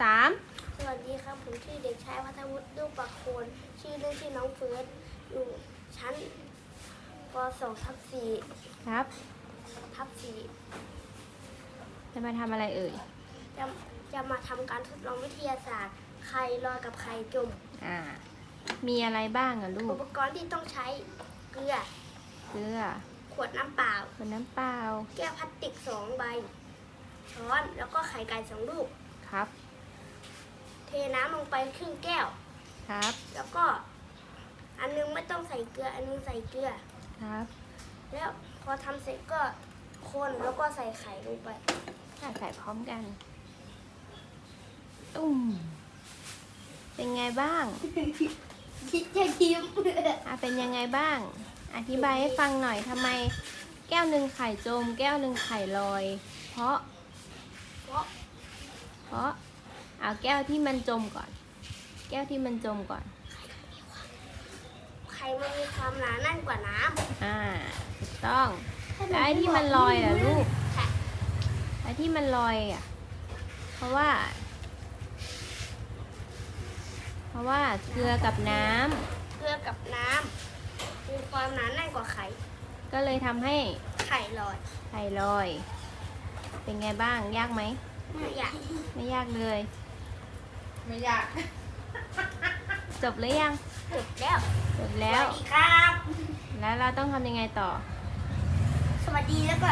สามสวัสดีครับ ผมชื่อเด็กชายพัทวุฒิดูปากโคนชื่อเล่นชื่อน้องเฟิร์สอยู่ชั้นป .2 ทับครับ4ทับจะมาทำอะไรเอ่ย4จะจะมาทำการทดลองวิทยาศาสตร์ไข่ลอยกับไข่จมอ่ามีอะไรบ้างอะลูอุกปกรณ์ที่ต้องใช้เกลือเกลือขวดน้ำเปล่าขวดน้ำเปล่า แก้วพลาสติกสองใบ ช้อนแล้วก็ไข่ไก่สองลูกครับ เทน้ำลงไปครึ่งแก้ว ครับ แล้วก็ อันนึงไม่ต้องใส่เกลือ อันนึงใส่เกลือ ครับ แล้วพอทำเสร็จก็คนแล้วก็ใส่ไข่ลงไปอะใส่พร้อมกัน ตุ้มเป็นไงบ้าง คิดจะยิ้มอะเป็นยังไงบ้าง อธิบายให้ฟังหน่อยทำไม แก้วหนึ่งไข่จม แก้วหนึ่งไข่ลอย เพราะ เพราะ เพราะ เอาแก้วที่มันจมก่อน แก้วที่มันจมก่อน ไข่มันมีความหนาแน่นกว่าน้อ่าถูกต้องำแล้วไอ้ที่มันลอยอะลูกค่ะไอ้ที่มันลอยอะ เพราะว่า เพราะว่าเกลือกับน้ำเกลือกับน้ำมีความหนาแน่นกว่าไข่ ก็เลยทำให้ไข่ลอยไข่ลอย เป็นไงบ้างยากไหมไม่อยากไม่ยากเลย ไม่อยากจบหรือยังจบแล้วจบแล้ว สวัสดีครับ แล้วเราต้องทำยังไงต่อ สวัสดีแล้วก็